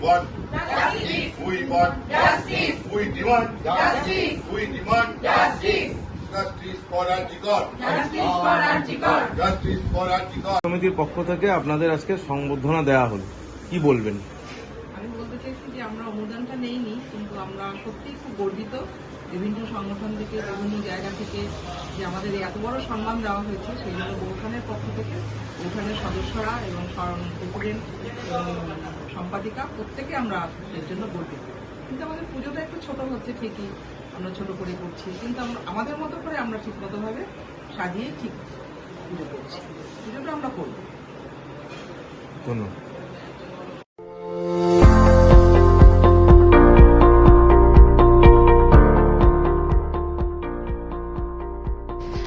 want, Justice. we want, Justice. we demand, Justice. we demand Justice. সমিতির পক্ষ থেকে আপনাদের আজকে সংবর্ধনা দেওয়া হলো কি বলবেন আমি বলতে চাইছি যে আমরা অনুদানটা নেইনি কিন্তু আমরা সত্যিই খুব গর্বিত বিভিন্ন সংগঠন থেকে বিভিন্ন জায়গা থেকে যে আমাদের এই এত বড় সম্মান দেওয়া হয়েছে সেই জন্য পক্ষ থেকে বৌঠানের সদস্যরা এবং প্রেসিডেন্ট এবং সম্পাদিকা, প্রত্যেকে আমরা এর জন্য গর্বিত। কিন্তু আমাদের পুজোটা একটু ছোট হচ্ছে, ঠিকই আমরা ছোট করে করছি, কিন্তু আমরা, আমাদের মতো করে আমরা ঠিক মতোভাবে সাজিয়ে ঠিক পুজো করছি। পুজোটা আমরা করব। ধন্যবাদ।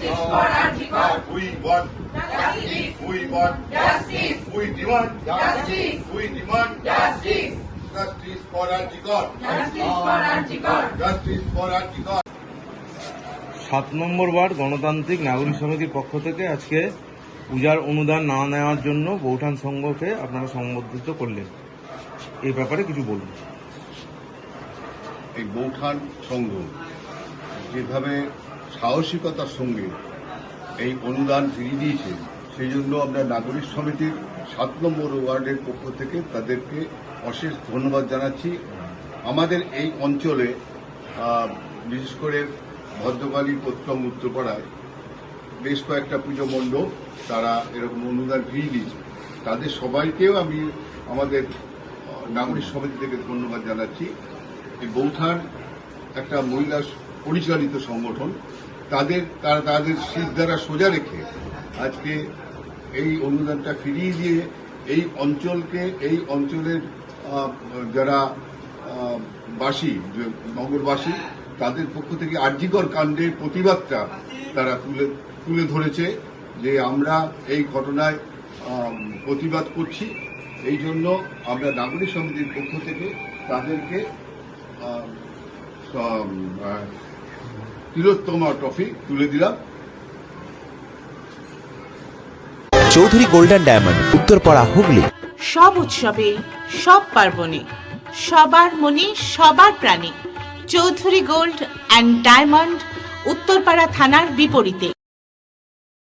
Justice for Antigone. We want, Justice. we want, Justice. we demand, Justice. we demand Justice. justice for Antigone. Justice for Antigone. Justice for Antigone. সাত নম্বর বার গণতান্ত্রিক নাগরিক সমিতির পক্ষ থেকে আজকে পূজার অনুদান না নেওয়ার জন্য বৌঠান সংঘকে আপনারা সংবর্ধিত করলেন এই ব্যাপারে কিছু বলুন এই বৌঠান সংঘ যেভাবে সাহসিকতার সঙ্গে এই অনুদান ফিরিয়ে দিয়েছে, সেই জন্য আমরা নাগরিক সমিতির সাত নম্বর ওয়ার্ডের পক্ষ থেকে তাদেরকে অশেষ ধন্যবাদ জানাচ্ছি। আমাদের এই অঞ্চলে বিশেষ করে ভদ্রকালী প্রথম উত্তরপাড়ায় বেশ কয়েকটা পুজো মণ্ডপ তারা এরকম অনুদান ফিরিয়ে দিয়েছে। তাদের সবাইকেও আমি আমাদের নাগরিক সমিতি থেকে ধন্যবাদ জানাচ্ছি। এই বৌঠান একটা মহিলা পরিচালিত সংগঠন তাদের তারা তাদের শীত দ্বারা সোজা রেখে আজকে এই অনুদানটা ফিরিয়ে দিয়ে এই অঞ্চলকে, এই অঞ্চলের যারা বাসী নগরবাসী, তাদের পক্ষ থেকে আর্যিকর কাণ্ডের প্রতিবাদটা তারা তুলে তুলে ধরেছে যে আমরা এই ঘটনায় প্রতিবাদ করছি। এই জন্য আমরা নাগরিক সমিতির পক্ষ থেকে তাদেরকে তিলোত্তমা ট্রফি তুলে দিলাম। Chowdhury golden diamond Uttarpara Hooghly. সব উৎসবে সব পার্বণে সবার মনে সবার প্রাণে। Chowdhury gold and diamond Uttarpara থানার বিপরীতে।